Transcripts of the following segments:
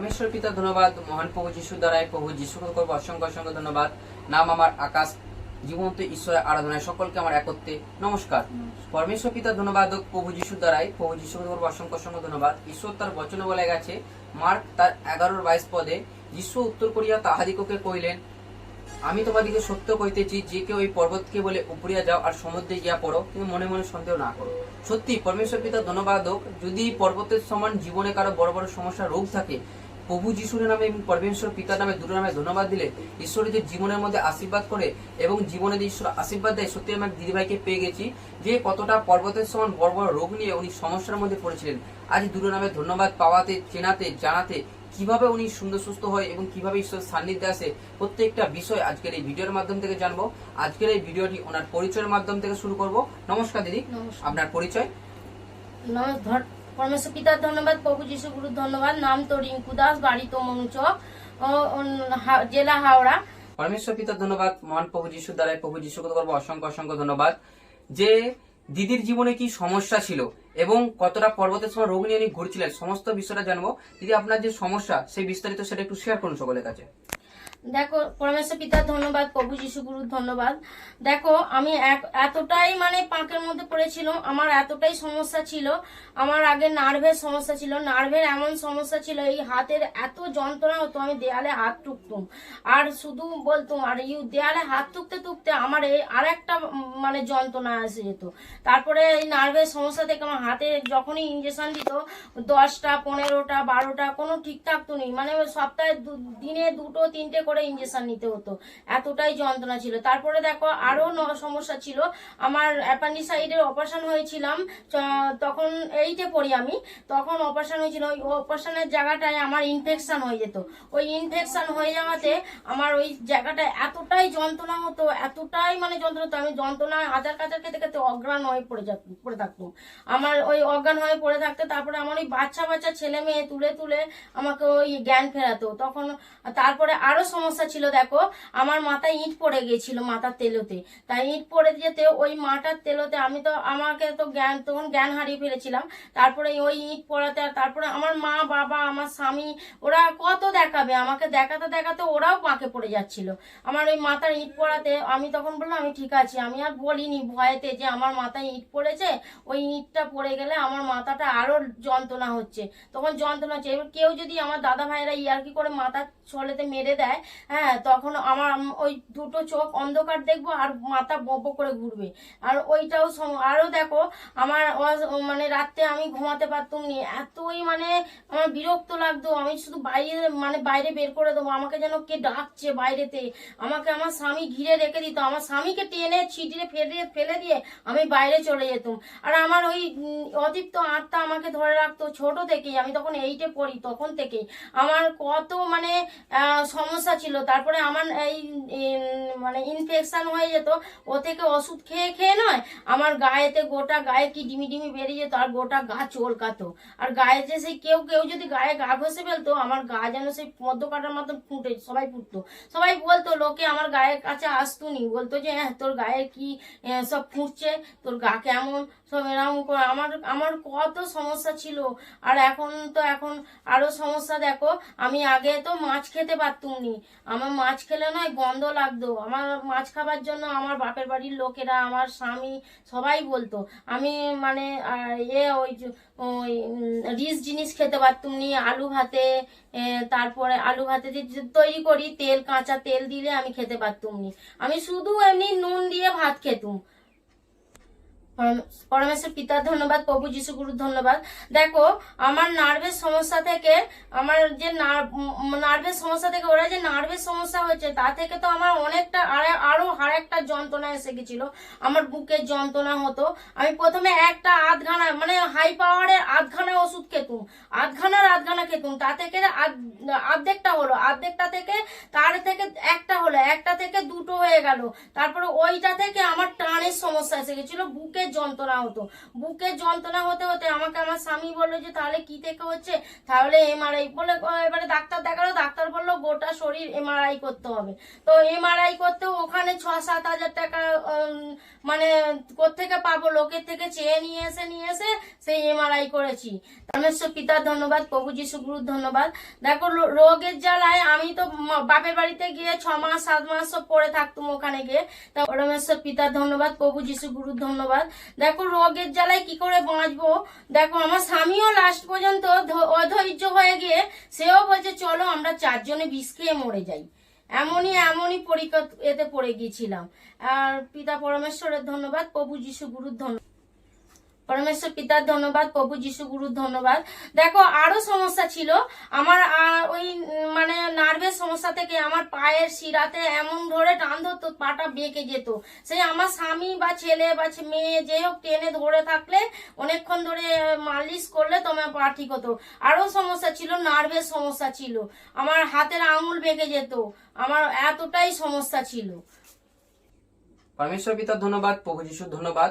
পরমেশ্বর পিতা, ধন্যবাদ। মহান প্রভু যিশু দ্বারাই প্রভু যিশুকে করব অসংখ্য অসংখ্য ধন্যবাদ। নাম আমার আকাশ, জীবন্ত ঈশ্বরের আরাধনায় সকলকে আমার একত্রে নমস্কার। পরমেশ্বর পিতা, ধন্যবাদ প্রভু যিশু দ্বারাই প্রভু যিশুকে করব অসংখ্য অসংখ্য ধন্যবাদ। ঈশ্বর তার বচনে বলে গেছে, মার্ক তার এগারোর বাইশ পদে, যিশু উত্তর করিয়া তাহাদিগকে কইলেন আমি তোমাদিকে সত্য কইতেছি যে কেউ এই পর্বতকে বলে উপরিয়া যাও আর সমুদ্রে গিয়া পড়ো, তুমি মনে মনে সন্দেহ না করো। সত্যি, পরমেশ্বর পিতা, ধন্যবাদ। যদি পর্বতের সমান জীবনে কারও বড় বড় সমস্যা, রোগ থাকে প্রভু যিশুর নামে এবং পরমেশ্বর পিতার নামে দুটো নামে ধন্যবাদ দিলে ঈশ্বরের যে জীবনের মধ্যে আশীর্বাদ করে এবং জীবনে যে ঈশ্বর আশীর্বাদ দেয় সত্যি আমার দিদিভাইকে পেয়ে গেছি যে কতটা পর্বতের সমান বড় বড় রোগ নিয়ে উনি সমস্যার মধ্যে পড়েছিলেন। আজ দুটো নামে ধন্যবাদ পাওয়াতে চেনাতে জানাতে কীভাবে উনি সুন্দর সুস্থ হয় এবং কীভাবে ঈশ্বর সান্নিধ্যে আসে প্রত্যেকটা বিষয় আজকের এই ভিডিওর মাধ্যম থেকে জানব। আজকের এই ভিডিওটি ওনার পরিচয়ের মাধ্যম থেকে শুরু করব। নমস্কার দিদি আপনার পরিচয়? পরমেশ্বর পিতার ধন্যবাদ, প্রভু যিশু গুরুর ধন্যবাদ। নাম তো রিঙ্কু দাস, বাড়ি তো মনুচক জেলা হাওড়া। পরমেশ্বর পিতার ধন্যবাদ, মহান প্রভু যিশু দ্বারাই প্রভু যিশুকে করব অসংখ্য অসংখ্য ধন্যবাদ। যে দিদির জীবনে কি সমস্যা ছিল এবং কতটা পর্বতের সময় রোগ নিয়ে উনি ঘুরছিলেন, সমস্ত বিষয়টা জানব। দিদি, আপনার যে সমস্যা, সেই বিস্তারিত সেটা একটু শেয়ার করুন সকলের কাছে। দেখো, পরমেশ্বর পিতার ধন্যবাদ, প্রভু যিশু গুরুর ধন্যবাদ। দেখো, আমি এতটাই মানে পাঁকের মধ্যে পড়েছিলাম, আমার এতটাই সমস্যা ছিল, আমার আগে নার্ভের সমস্যা ছিল, নার্ভের এমন সমস্যা ছিল, এই হাতের এত যন্ত্রণা হতো, আমি দেয়ালে হাত টুকতুম। আর শুধু বলতুম আর ইউ দেয়ালে হাত টুকতে টুকতে আমার এই আর একটা মানে যন্ত্রণা এসে যেত। তারপরে এই নার্ভের সমস্যা থেকে আমার হাতে যখনই ইঞ্জেকশন দিত, দশটা, পনেরোটা, বারোটা, কোনো ঠিক থাকতো নেই। মানে সপ্তাহে দিনে দুটো, তিনটে করে ইঞ্জেকশন নিতে হতো। এতটাই যন্ত্রণা ছিল। তারপরে দেখো আরও ন- সমস্যা ছিল। আমার অ্যাপান্ডিসাইডের অপারেশন হয়েছিলাম। তখন এইটে পড়ি আমি। তখন অপারেশন হয়েছিল। ওই অপারেশনের জায়গাটায় আমার ইনফেকশন হয়ে যেত। ওই ইনফেকশন হয়ে যাওয়াতে আমার ওই জায়গাটায় এতটাই যন্ত্রণা হতো, এতটাই মানে যন্ত্রণা হতো। আমি যন্ত্রণা আচার কাচার খেতে খেতে অজ্ঞান হয়ে পড়ে যেত পড়ে থাকতো আমার ওই অজ্ঞান হয়ে পড়ে থাকতে তারপরে আমার ওই বাচ্চা বাচ্চা ছেলে মেয়ে তুলে তুলে আমাকে ওই জ্ঞান ফেরাতো। তখন তারপরে আরও সমস্যা ছিল, দেখো, আমার মাথায় ইট পড়ে গিয়েছিল, মাথার তেলোতে। তাই ইট পড়ে যেতে ওই মাথার তেলোতে আমি তো, আমাকে তো জ্ঞান, তখন জ্ঞান হারিয়ে ফেলেছিলাম। তারপরে ওই ইট পড়াতে আর তারপরে আমার মা, বাবা, আমার স্বামী, ওরা কত দেখাবে? আমাকে দেখাতে দেখাতে ওরাও পাকে পড়ে যাচ্ছিল। আমার ওই মাথার ইট পড়াতে আমি তখন বললাম, আমি ঠিক আছি, আমি আর বলিনি ভয়েতে যে আমার মাথায় ইট পড়েছে। ওই ইটটা পড়ে গেলে আমার মাথাটা আরও যন্ত্রণা হচ্ছে। তখন যন্ত্রণা হচ্ছে। এবার কেউ যদি আমার দাদা ভাইরা ইয়ার্কি করে মাথার ছলেতে মেরে দেয় হ্যাঁ তখন আমার ওই দুটো চোখ অন্ধকার দেখব আর মাথা বব করে ঘুরবে। আর ওইটাও আরও দেখো, আমার মানে রাত্রে আমি ঘুমাতে পারতাম নি। এতই মানে আমার বিরক্ত লাগতো। আমি শুধু বাইরে মানে বাইরে বের করে দেবো। আমাকে যেন কে ডাকছে বাইরেতে। আমাকে আমার স্বামী ঘিরে রেখে দিত। আমার স্বামীকে টেনে, ছিটিয়ে ফেলে ফেলে দিয়ে আমি বাইরে চলে যেতাম। আর আমার ওই অদীপ্ত আত্মা আমাকে ধরে রাখতো ছোট থেকেই। আমি তখন এইটে পড়ি, তখন থেকেই। আমার কত মানে সমস্যা ছিল, তারপরে আমার এই মানে ইনফেকশান হয়ে যেত, ও থেকে ওষুধ খেয়ে খেয়ে নয়, আমার গায়েতে গোটা গায়ে কি ডিমি ডিমি বেরিয়ে যেত, আর গোটা গা চলকাতো। আর গায়ে যে সেই কেউ কেউ যদি গায়ে গা ঘষে ফেলতো, আমার গা যেন সেই মদ্য কাটার মতন ফুটে, সবাই ফুটতো। সবাই বলতো, লোকে আমার গায়ের কাছে আসতো নি। বলতো যে হ্যাঁ তোর গায়ে কি সব ফুটছে? তোর গা কেমন? সব এরকম করে। আমার আমার কত সমস্যা ছিল। আর এখন তো, এখন আরও সমস্যা দেখো, আমি আগে তো মাছ খেতে পারতুম নি। আমার মাছ খেলে নয় গন্ধ লাগতো। আমার মাছ খাবার জন্য আমার বাপের বাড়ির লোকেরা, আমার স্বামী সবাই বলতো। আমি মানে এ ওই যে- ওই রিচ জিনিস খেতে পারতুম নি। আলু ভাতে তারপরে আলু ভাতে তৈরি করি, তেল, কাঁচা তেল দিলে আমি খেতে পারতুম নি। আমি শুধু এমনি নুন দিয়ে ভাত খেতুম। পরমেশ্বর পিতার ধন্যবাদ, প্রভু যিশু গুরুর ধন্যবাদ। দেখো, আমার নার্ভের সমস্যা থেকে, আমার যে নার্ভের সমস্যা থেকে, ওরা যে নার্ভের সমস্যা হয়েছে তা থেকে তো আমার অনেকটা, আরে- আরও একটা যন্ত্রণা এসে গেছিল। আমার বুকের যন্ত্রণা হতো। আমি প্রথমে একটা আধখানা মানে হাই পাওয়ারের আধখানা ওষুধ খেতুম। আধখানার আধখানা খেতুম। তা থেকে আর্ধেকটা হলো। আর্ধেকটা থেকে, তার থেকে একটা হলো। একটা থেকে দুটো হয়ে গেল। তারপরে ওইটা থেকে আমার টানের সমস্যা এসে গেছিল। বুকের যন্ত্রণা হতো। বুকের যন্ত্রণা হতে হতে আমাকে আমার স্বামী বলল যে, তাহলে কি থেকে হচ্ছে? তাহলে এমআরআই বলে, এবারে ডাক্তার দেখাল, ডাক্তার বলল, গোটা শরীর এমআরআই করতে হবে। তো এমআরআই করতে ওখানে ছ সাত হাজার টাকা মানে কোত্থেকে পাবো? লোকের থেকে চেয়ে নিয়ে এসে নিয়ে এসে সেই এমআরআই করেছি। পরমেশ্বর পিতার ধন্যবাদ, প্রভু যিশু গুরুর ধন্যবাদ। দেখো রোগের জ্বালায় আমি তো বাপের বাড়িতে গিয়ে ছ মাস সাত মাস পড়ে থাকতুম ওখানে গিয়ে। তা পরমেশ্বর পিতার ধন্যবাদ, প্রভু যিশু গুরুর ধন্যবাদ। দেখো রোগের জ্বালায় কি করে বাঁচবো? দেখো আমার স্বামীও লাস্ট পর্যন্ত অধৈর্য হয়ে গিয়ে সেও বলছে, চলো আমরা চারজনে বিষ খেয়ে মরে যাই। এমনই এমনই পরিক এতে পড়ে গিয়েছিলাম। আর পিতা পরমেশ্বরের ধন্যবাদ, প্রভু যিশু গুরুর ধন্যবাদ। পরমেশ্বর পিতার ধন্যবাদ, প্রভু যিশু গুরুর ধন্যবাদ। দেখো, আরও সমস্যা ছিল। আমার ওই মানে নার্ভের সমস্যা থেকে আমার পায়ের শিরাতে এমন ধরে টান ধরতো, পাটা বেঁকে যেত। সেই আমার স্বামী বা ছেলে বা মেয়ে যে হোক টেনে ধরে থাকলে অনেকক্ষণ ধরে মালিশ করলে তোমার পা ঠিক হতো। আরও সমস্যা ছিল, নার্ভের সমস্যা ছিল। আমার হাতের আঙুল বেঁকে যেত। আমার এতটাই সমস্যা ছিল। পরমেশ্বর পিতার ধন্যবাদ, প্রভু যিশুর ধন্যবাদ।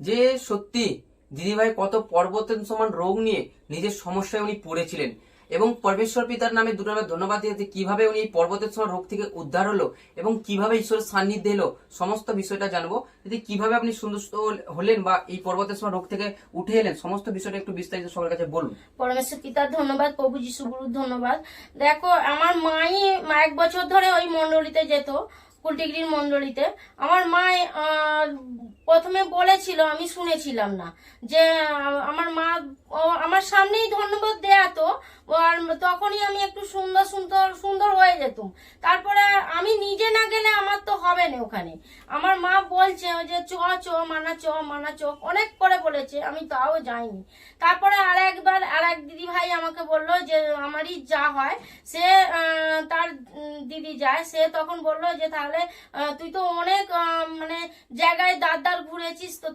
যে সত্যি দিদিভাই কত পর্বতের সমান রোগ নিয়ে নিজের সমস্যায় উনি পড়েছিলেন। এবং পরমেশ্বর পিতার নামে দুটো ধন্যবাদ দিয়েছি কীভাবে উনি এই পর্বতের সময় রোগ থেকে উদ্ধার হলো এবং কীভাবে ঈশ্বরের সান্নিধ্যে এলো, সমস্ত বিষয়টা জানব। যদি কীভাবে আপনি সুন্দর হলেন বা এই পর্বতের সময় রোগ থেকে উঠে এলেন, সমস্ত বিষয়টা একটু বিস্তারিত সবার কাছে বলুন। পরমেশ্বর পিতার ধন্যবাদ, প্রভু যিশু গুরুর ধন্যবাদ। দেখো, আমার মাই এক বছর ধরে ওই মন্ডলীতে যেত কুলটিগিরির মন্ডলীতে আমার মা প্রথমে বলেছিল, আমি শুনেছিলাম না, যে আমার মা আমার সামনেই ধন্যবাদ দেয়া তখনই আমি একটু সুন্দর সুন্দর সুন্দর হয়ে যেতুম। তারপরে আমি নিজে না গেলে আমার তো হবে না ওখানে। আমার মা বলছে যে চ চ, মানা চ মানা চ, অনেক করে বলেছে, আমি তাও যাইনি। তারপরে আর একবার আর এক দিদি ভাই আমাকে বলল যে, আমারই যা হয়। সে তার দিদি যায়, সে তখন বলল যে, তাহলে তুই তো অনেক মানে জায়গায় দাঁড় ঘুরেছিস তো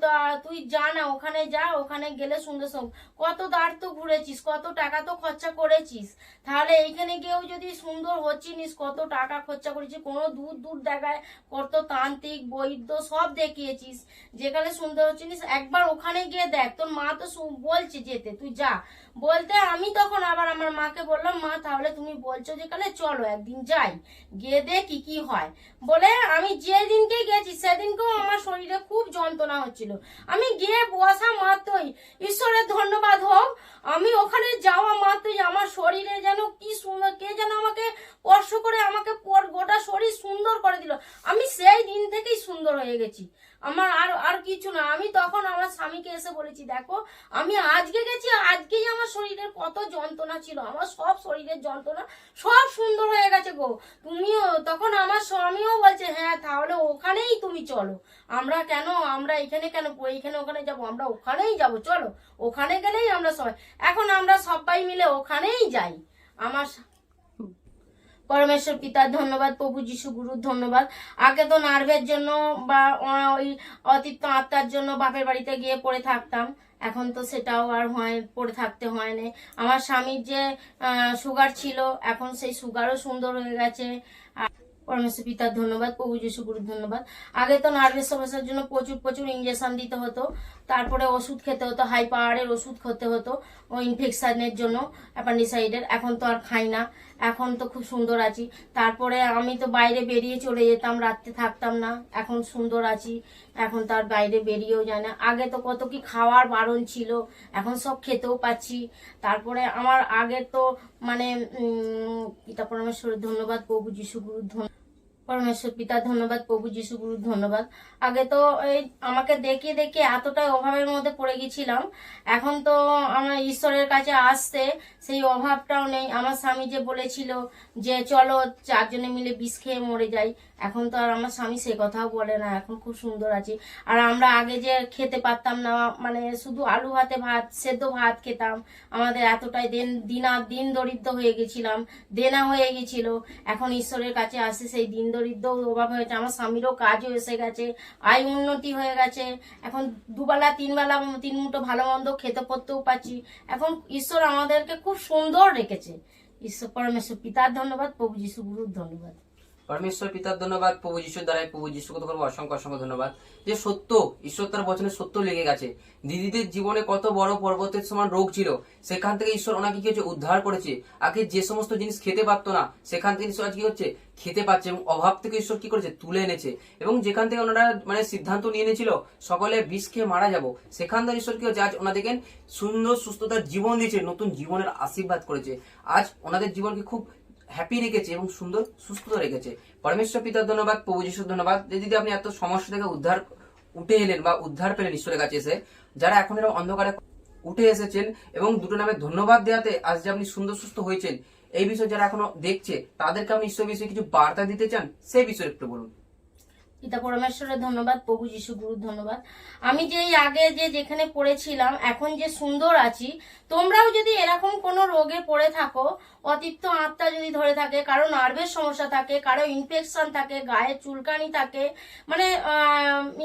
তুই যা না, ওখানে যা, ওখানে গেলে সুন্দর সব কত দাঁড় তো ঘুরেছিস, কত টাকা তো খরচা করেছিস। তাহলে এইখানে গিয়েও যদি সুন্দর হচ্ছিস কত টাকা খরচা করেছিস, কোনো দূর দূর দেখায় কত তান্ত্রিক, বৈদ্য সব দেখিয়েছিস। যেখানে সুন্দর হচ্ছিস একবার ওখানে গিয়ে দেখ, তোর মা তো বলছে যেতে, তুই যা। বলতে আমি তখন আবার আমার মাকে বললাম, মা, তাহলে তুমি বলছো যেখানে চলো একদিন যাই, গিয়ে দেখি কি হয়। বলে আমি যে যেদিনকে গেছি সেদিনকেও আমার শরীরে খুব যন্ত্রণা হচ্ছিল। আমি গিয়ে বসা মাত্রই, ঈশ্বরের ধন্যবাদ হোক, আমি ওখানে যাওয়া মাত্রই আমার শরীরে যেন কি সুন্দর, কে যেন আমাকে স্পর্শ করে আমাকে গোটা শরীর সুন্দর করে দিল। আমি সেই সুন্দর হয়ে গেছি। আমার আর আর কিছু না। আমি তখন আমার স্বামীকে এসে বলেছি, দেখো, আমি আজকে গেছি, আজকেই আমার শরীরের কত যন্ত্রণা ছিল। আমার সব শরীরের যন্ত্রণা সব সুন্দর হয়ে গেছে গো। তুমিও, তখন আমার স্বামীও বলছে হ্যাঁ তাহলে ওখানেই তুমি চলো। আমরা কেন, আমরা এখানে কেন, এইখানে ওখানে যাব? আমরা ওখানেই যাব, চলো। ওখানে গেলেই আমরা সবাই এখন আমরা সবাই মিলে ওখানেই যাই। আমার পরমেশ্বর পিতার ধন্যবাদ, প্রভু যিশু গুরুর ধন্যবাদ। আগে তো নার্ভের জন্য বা ওই অতিপ্ত আত্মার জন্য বাপের বাড়িতে গিয়ে পড়ে থাকতাম। এখন তো সেটাও আর হয়, পড়ে থাকতে হয় না। আমার স্বামীর যে সুগার ছিল, এখন সেই সুগারও সুন্দর হয়ে গেছে। পরমেশ্বর পিতার ধন্যবাদ, প্রভু যিশু গুরুর ধন্যবাদ। আগে তো নার্ভের সমস্যার জন্য প্রচুর প্রচুর ইঞ্জেকশন দিতে হতো। তারপরে ওষুধ খেতে হতো হাই পাওয়ারের ওষুধ খেতে হতো, ও ইনফেকশনের জন্য অ্যাপান্ডিসাইডের এখন তো আর খাই না। এখন তো খুব সুন্দর আছি। তারপরে আমি তো বাইরে বেরিয়ে চলে যেতাম রাত্রে থাকতাম না। এখন সুন্দর আছি। এখন তার বাইরে বেরিয়েও যায় না। আগে তো কত কি খাওয়ার বারণ ছিল এখন সব খেতেও পাচ্ছি। তারপরে আমার আগে তো মানে উম, পিতা পরমেশ্বরের ধন্যবাদ প্রভু যিশু গুরু ধন্যবাদ। পরমেশ্বর পিতা ধন্যবাদ, প্রভু যিশু গুরুর ধন্যবাদ। আগে তো এই আমাকে দেখে দেখে এতটাই অভাবের মধ্যে পড়ে গেছিলাম। এখন তো আমার ঈশ্বরের কাছে আসতে সেই অভাবটাও নেই। আমার স্বামী যে বলেছিল যে চলো চারজনে মিলে বিষ খেয়ে মরে যাই, এখন তো আর আমার স্বামী সে কথাও বলে না। এখন খুব সুন্দর আছি। আর আমরা আগে যে খেতে পারতাম না মানে শুধু আলু ভাতে ভাত, সেদ্ধ ভাত খেতাম। আমাদের এতটাই দিন, দিনা দিন দরিদ্র হয়ে গেছিলাম, দেনা হয়ে গেছিল। এখন ঈশ্বরের কাছে আসে সেই দিন দরিদ্র অভাব হয়েছে, আমার স্বামীরও কাজও এসে গেছে, আয় উন্নতি হয়ে গেছে। এখন দুবেলা, তিনবেলা, তিন মুঠো ভালো মন্দ খেতে পড়তেও পাচ্ছি এখন ঈশ্বর আমাদেরকে খুব সুন্দর রেখেছে। ঈশ্বর পরমেশ্বর, পিতার ধন্যবাদ, প্রভু যিশু গুরুর ধন্যবাদ। পরমেশ্বর, পিতার ধন্যবাদ, প্রভু যিশুর দ্বারাই প্রভু যিশুকে তো করব, অসংখ্য অসংখ্য ধন্যবাদ। যে সত্য, ঈশ্বর তার বচনে সত্য লেগে গেছে। দিদিদের জীবনে কত বড় পর্বতের সমান রোগ ছিল, সেখান থেকে ঈশ্বর ওনাকে কি হচ্ছে উদ্ধার করেছে। আগে যে সমস্ত জিনিস খেতে পারতো না, সেখান থেকে ঈশ্বর আজ কি হচ্ছে, খেতে পাচ্ছে এবং অভাব থেকে ঈশ্বর কি করেছে, তুলে এনেছে। এবং যেখান থেকে ওনারা মানে সিদ্ধান্ত নিয়ে নিয়েছিল সকলে বিষ খেয়ে মারা যাব, সেখান থেকে ঈশ্বর কি হচ্ছে আজ ওনাদেরকে সুন্দর, সুস্থতার জীবন দিয়েছে, নতুন জীবনের আশীর্বাদ করেছে। আজ ওনাদের জীবনকে খুব হ্যাপি রেখেছে এবং সুন্দর সুস্থ রেখেছে। পরমেশ্বর, পিতার ধন্যবাদ, প্রভু যিশুর ধন্যবাদ। যে আপনি এত সমস্যা থেকে উদ্ধার, উঠে এলেন বা উদ্ধার পেলেন ঈশ্বরের কাছে এসে, যারা এখন এরকম অন্ধকারে উঠে এসেছেন এবং দুটো নামে ধন্যবাদ দেওয়াতে আজ যে আপনি সুন্দর, সুস্থ হয়েছেন, এই বিষয়ে যারা এখনও দেখছে, তাদেরকে আপনি ঈশ্বর বিষয়ে কিছু বার্তা দিতে চান, সেই বিষয়ে একটু বলুন। পিতা পরমেশ্বরের ধন্যবাদ, প্রভু যিশু গুরুর ধন্যবাদ। আমি যে আগে যে যেখানে পড়েছিলাম, এখন যে সুন্দর আছি, তোমরাও যদি এরকম কোনো রোগে পড়ে থাকো অতিপ্ত আত্মা যদি ধরে থাকে, কারও নার্ভের সমস্যা থাকে, কারও ইনফেকশন থাকে, গায়ে চুলকানি থাকে মানে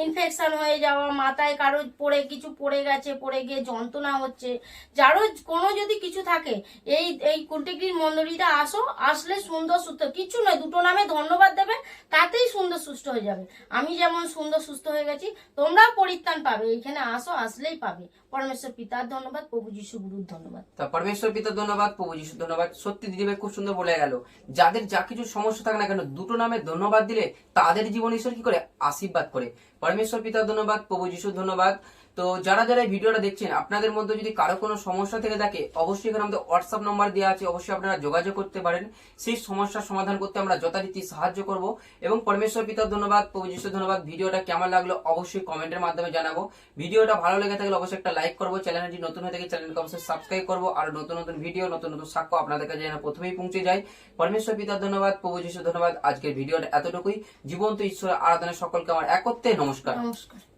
ইনফেকশন হয়ে যাওয়া, মাথায় কারও পড়ে, কিছু পড়ে গেছে, পড়ে গিয়ে যন্ত্রণা হচ্ছে, যারও কোনো যদি কিছু থাকে, এই এই কুলটিগির মন্দিরিতে আসো, আসলে সুন্দর, সুস্থ, কিছু নয়, দুটো নামে ধন্যবাদ দেবে, তাতেই সুন্দর, সুস্থ হয়ে যাবে। আমি যেমন সুন্দর, সুস্থ হয়ে গেছি, তোমরাও পরিত্রাণ পাবে। এখানে আসো, আসলেই পাবে। পরমেশ্বর পিতার ধন্যবাদ, প্রভু যিশু গুরুর ধন্যবাদ। তা পরমেশ্বর পিতার ধন্যবাদ, প্রভু যীশু ধন্যবাদ। সত্যি দিদিভাই, খুব সুন্দর বলে গেল। যাদের যা কিছু সমস্যা থাকে না কেন, দুটো নামে ধন্যবাদ দিলে তাদের জীবন ঈশ্বর কি করে? আশীর্বাদ করে। পরমেশ্বর পিতার ধন্যবাদ, প্রভু যিশুর ধন্যবাদ। তো যারা যারা এই ভিডিওটা দেখছেন, আপনাদের মধ্যে যদি কারও কোনো সমস্যা থেকে থাকে, অবশ্যই এখানে আমাদের হোয়াটসঅ্যাপ নাম্বার দেওয়া আছে, অবশ্যই আপনারা যোগাযোগ করতে পারেন। সেই সমস্যার সমাধান করতে আমরা যথারীতি সাহায্য করব এবং পরমেশ্বর পিতার ধন্যবাদ, প্রভু ধন্যবাদ। ভিডিওটা কেমন লাগল অবশ্যই কমেন্টের মাধ্যমে জানাব। ভিডিওটা ভালো লেগে থাকলে অবশ্যই একটা লাইক করব। চ্যানেলটি নতুন হয়ে থাকে চ্যানেলকে অবশ্যই সাবস্ক্রাইব করব। আর নতুন নতুন ভিডিও, নতুন নতুন সাক্ষ্য আপনাদের কাছে যেন প্রথমেই পৌঁছে যায়। পরমেশ্বর পিতার ধন্যবাদ, প্রভু ধন্যবাদ। আজকের ভিডিওটা এতটুকুই। জীবন্ত ঈশ্বর আরাধনা সকলকে আমার একত্রে নমস্কার। নমস্কার।